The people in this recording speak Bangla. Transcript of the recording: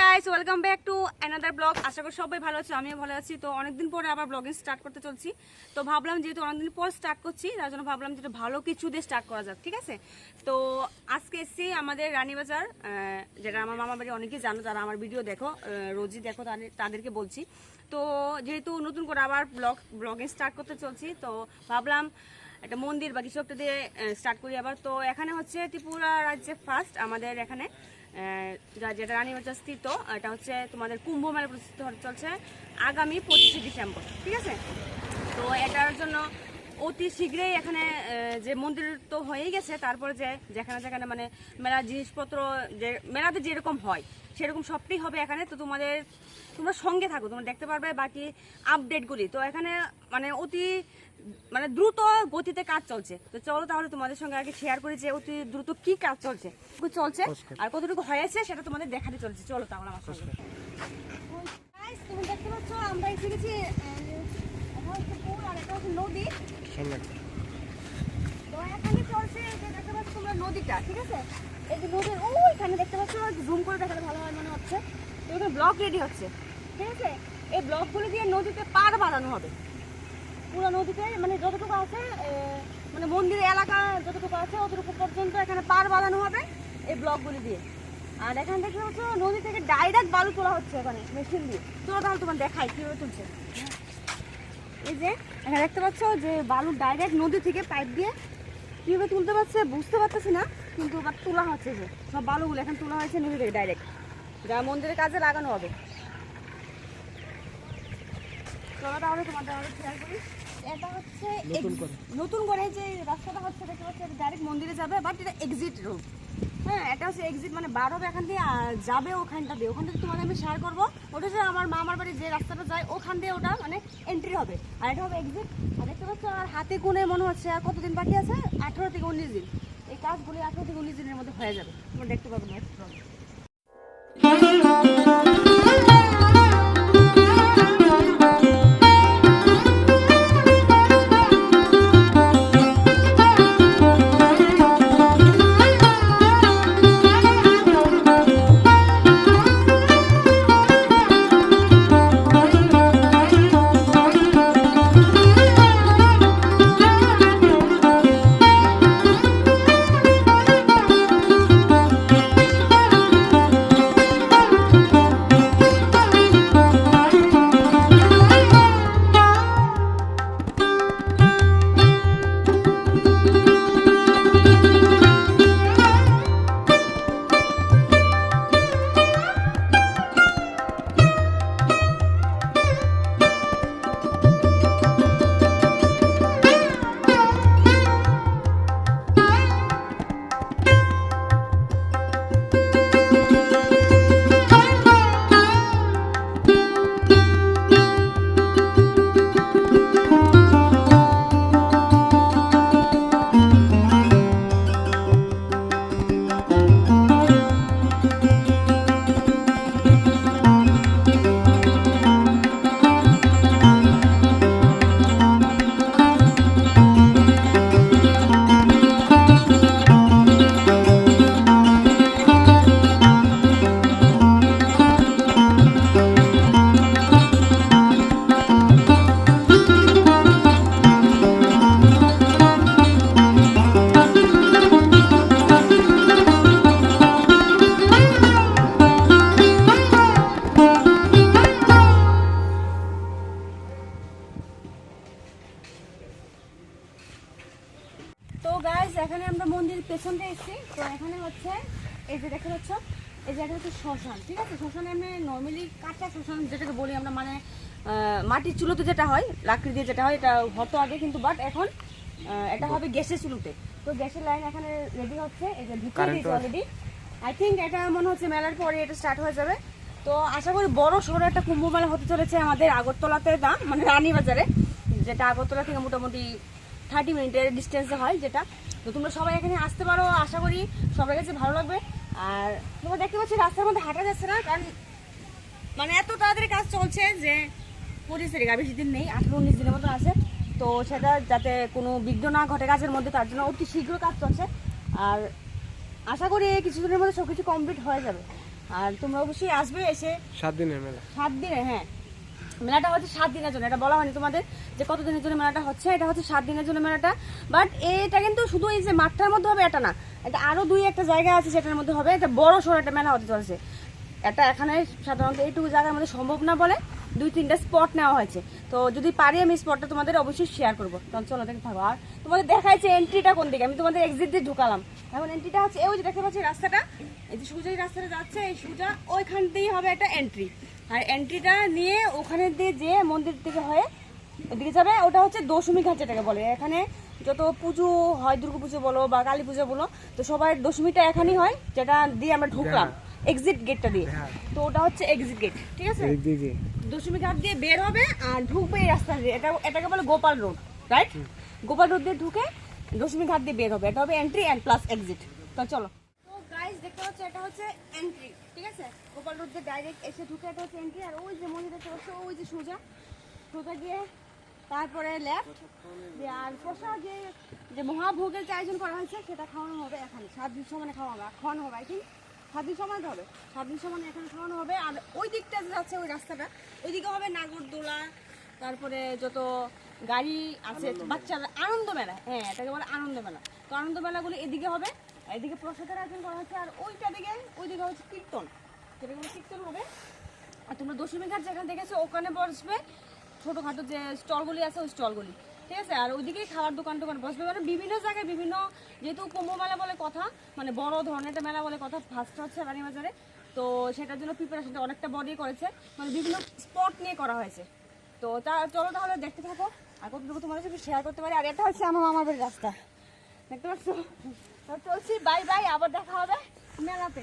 Guys welcome back to another blog আশা করি সবাই ভালো আছো, আমিও ভালো আছি। তো অনেকদিন পরে আবার ব্লগিং স্টার্ট করতে চলছি। তো ভাবলাম যেহেতু অনেকদিন পর স্টার্ট করছি, তার জন্য ভাবলাম যেটা ভালো কিছু দিয়ে স্টার্ট করা যাক, ঠিক আছে? তো আজকে এসেছি আমাদের রানীবাজার যেটা আমার মামা বাড়ি, অনেকেই জানো, তারা আমার ভিডিও দেখো রোজই দেখো, তাদের তাদেরকে বলছি। তো যেহেতু নতুন করে আবার ব্লগ ব্লগিং স্টার্ট করতে চলছি, তো ভাবলাম একটা মন্দির বা কিছু একটা দিয়ে স্টার্ট করি আবার। তো এখানে হচ্ছে ত্রিপুরা রাজ্যে ফার্স্ট আমাদের এখানে যেটা রানীবাজার স্থিত। এটা হচ্ছে তোমাদের কুম্ভ মেলা প্রস্তুত চলছে আগামী পঁচিশে ডিসেম্বর, ঠিক আছে? তো এটার জন্য অতি শীঘ্রই এখানে যে মন্দির তো হয়েই গেছে তারপরে যে যেখানে যেখানে মানে মেলার জিনিসপত্র যে মেলাতে যেরকম হয় সেরকম সবটাই হবে এখানে। তো তোমাদের তোমরা সঙ্গে থাকো তোমরা দেখতে পারবে বাকি আপডেটগুলি তো এখানে মানে অতি মানে দ্রুত গতিতে কাজ চলছে। তো চলো তাহলে তোমাদের সঙ্গে আগে শেয়ার করি যে অতি দ্রুত কি কাজ চলছে। কি চলছে আর কতটুকু হয়েছে সেটা তোমাদের দেখাতে চলছে। চলো তাহলে আমার সঙ্গে। তুমি দেখতে পাচ্ছ আমরা এসে গেছি হচ্ছে পুল হচ্ছে ঠিক আছে এই ব্লক রেডি দিয়ে নদীতে পার বাঁধানো হবে পুরো নদীতে মানে যতটুকু আছে মানে মন্দিরের এলাকা যতটুকু আছে অতটুকু পর্যন্ত এখানে পার বাঁধানো হবে এই ব্লকগুলি দিয়ে আর এখান থেকে হচ্ছে নদী থেকে ডাইরেক্ট বালু তোলা হচ্ছে এখানে মেশিন দিয়ে। তোলা তাহলে তোমার দেখাই, কীভাবে তুলছে। এই যে এখানে দেখতে পাচ্ছ যে বালু ডাইরেক্ট নদী থেকে পাইপ দিয়ে কীভাবে তুলতে পারছে বুঝতে পারতেছি না কিন্তু এবার তোলা হচ্ছে যে সব বালুগুলো এখন তোলা হয়েছে নদী থেকে ডাইরেক্ট যা মন্দিরের কাজে লাগানো হবে। চলো তাহলে তোমাদের আরও শেয়ার করি। এটা হচ্ছে নতুন করে। যে রাস্তাটা হচ্ছে দেখতে পাচ্ছি ডাইরেক্ট মন্দিরে যাবে বাট এটা এক্সিট রোড হ্যাঁ এটা হচ্ছে এক্সিট মানে বার এখান দিয়ে যাবে ওখানটা ওখান থেকে আমি শেয়ার করব। ওটা হচ্ছে আমার মামার বাড়ি যে রাস্তাটা যায়, ওখান দিয়ে ওটা মানে এন্ট্রি হবে। আর এটা হবে এক্সিট আর দেখতে পাচ্ছ, আর হাতে কোণে মনে হচ্ছে আর কতদিন বাকি আছে? আঠেরো থেকে উনিশ দিন। এই কাজগুলি আঠেরো থেকে উনিশ দিনের মধ্যে হয়ে যাবে। তোমরা দেখতে গাইস এখানে আমরা মন্দিরের পেছনটা এসেছি। তো এখানে হচ্ছে এই যে দেখতে পাচ্ছ এই জায়গা হচ্ছে শ্মশান ঠিক আছে? শ্মশানে আমি নর্মালি কাঁচা শ্মশান যেটাকে বলি আমরা মানে মাটির চুলোতে যেটা হয় লাকড়ি দিয়ে যেটা হয় এটা হতো আগে কিন্তু বাট এখন এটা হবে গ্যাসের চুলোতে। তো গ্যাসের লাইন এখানে রেডি হচ্ছে এই যে ঢুকে দিয়েছে অলরেডি আই থিঙ্ক এটা মনে হচ্ছে মেলার পরে এটা স্টার্ট হয়ে যাবে। তো আশা করি বড় সড়ো একটা কুম্ভ মেলা হতে চলেছে আমাদের আগরতলাতে দাম মানে রানীবাজারে যেটা আগরতলা থেকে মোটামুটি থার্টি মিনিটের ডিস্টেন্সে হয় যেটা তো তোমরা সবাই এখানে আসতে পারো আশা করি সবার কাছে ভালো লাগবে। আর তোমরা দেখতে পাচ্ছি রাস্তার মধ্যে হাঁটা যাচ্ছে না কারণ মানে এত তাড়াতাড়ি কাজ চলছে যে পঁচিশ তারিখ আর বেশি দিন নেই আঠারো উনিশ দিনের মতো আছে। তো সেটা যাতে কোনো বিঘ্ন না ঘটে কাজের মধ্যে তার জন্য অতি শীঘ্র কাজ চলছে। আর আশা করি এই কিছুদিনের মধ্যে সব কিছু কমপ্লিট হয়ে যাবে। আর তোমরা অবশ্যই আসবে এসে সাত দিনের মেলা। সাত দিনে হ্যাঁ। মেলাটা হচ্ছে সাত দিনের জন্য। এটা বলা হয়নি তোমাদের যে কত দিনের জন্য মেলাটা হচ্ছে, এটা হচ্ছে সাত দিনের জন্য মেলাটা। বাট এটা কিন্তু শুধু এই যে মাঠটার মধ্যে হবে এটা না, এটা আরও দুই একটা জায়গা আছে সেটার মধ্যে হবে, এটা বড় সড়ো একটা মেলা হতে চলেছে। এটা এখানে সাধারণত এইটুকু জায়গার মধ্যে সম্ভব না বলে দুই, তিনটা স্পট নেওয়া হয়েছে। তো যদি পারি আমি স্পটটা তোমাদের অবশ্যই শেয়ার করব। তাহলে চলো দেখে থাকো। আর তোমাদের দেখাইছে এন্ট্রিটা কোন দিকে? আমি তোমাদের এক্সিট দিয়ে ঢুকালাম। এখন এন্ট্রিটা হচ্ছে, এই যে দেখতে পাচ্ছি রাস্তাটা, এই যে সোজা এই রাস্তাটা যাচ্ছে, এই সোজা ওইখান দিয়েই হবে একটা এন্ট্রি আর এন্ট্রিটা নিয়ে ওখানে দিয়ে যে মন্দির থেকে হয়ে ওদিকে যাবে ওটা হচ্ছে দশমী ঘাট যেটাকে বলে। এখানে যত পুজো হয় দুর্গা পুজো বলো বা কালী পুজো বলো তো সবার দশমীটা এখানেই হয় যেটা দিয়ে আমরা ঢুকলাম এক্সিট গেটটা দিয়ে। হ্যাঁ। তো ওটা হচ্ছে এক্সিট গেট ঠিক আছে? দশমী ঘাট দিয়ে বের হবে আর ঢুকবে এই রাস্তা দিয়ে। এটা এটাকে বলে Gopal road right Gopal road দিয়ে ঢুকে দশমী ঘাট দিয়ে বের হবে। এটা হবে এন্ট্রি অ্যান্ড প্লাস এক্সিট তো চলো। পাচ্ছ এটা হচ্ছে এন্ট্রি ঠিক আছে? গোপাল রোড দিয়ে ডাইরেক্ট এসে ঢুকে এটা হচ্ছে এন্ট্রি আর ওই যে ওই যে সোজা। সোজা গিয়ে তারপরে লেফট আর প্রসাদ যে যে মহাভোগের যে আয়োজন করা হয়েছে সেটা খাওয়ানো হবে এখানে। সাত দিন সমানে খাওয়া হবে আর খাওয়ানো হবে আই থিঙ্ক সাত দিন সমানে হবে। সাত দিন সমানে এখানে খাওয়ানো হবে আর ওই দিকটা যে যাচ্ছে ওই রাস্তাটা ওইদিকে হবে নাগরদোলা তারপরে যত গাড়ি আছে বাচ্চারা আনন্দ মেলা হ্যাঁ এটাকে বলে আনন্দ মেলা তো আনন্দ মেলাগুলো এদিকে হবে এদিকে প্রসাদের আয়োজন করা হচ্ছে, আর ওইটা দিকে, ওইদিকে হচ্ছে কীর্তন। সেটা কীর্তন হবে। আর তোমরা দশমী ঘাট যেখানে দেখেছ ওখানে বসবে, ছোটোখাটো যে স্টলগুলি আছে, ওই স্টলগুলি। ঠিক আছে? আর ওইদিকেই খাওয়ার দোকান টোকান বসবে। মানে বিভিন্ন জায়গায় বিভিন্ন, যেহেতু কুম্ভ মেলা বলে কথা মানে বড় ধরনের একটা মেলা বলে কথা ফার্স্ট হচ্ছে বাজারে তো সেটার জন্য প্রিপারেশনটা অনেকটা বড়ই করেছে। মানে বিভিন্ন স্পট নিয়ে করা হয়েছে। তো তা, চলো তাহলে দেখতে থাকো। আর কতটুকু তোমাদের সাথে শেয়ার করতে পারি? আর এটা হচ্ছে আমার মামার বাড়ির রাস্তা। দেখতে পাচ্ছ? চলছি বাই বাই আবার দেখা হবে। মেলাতে।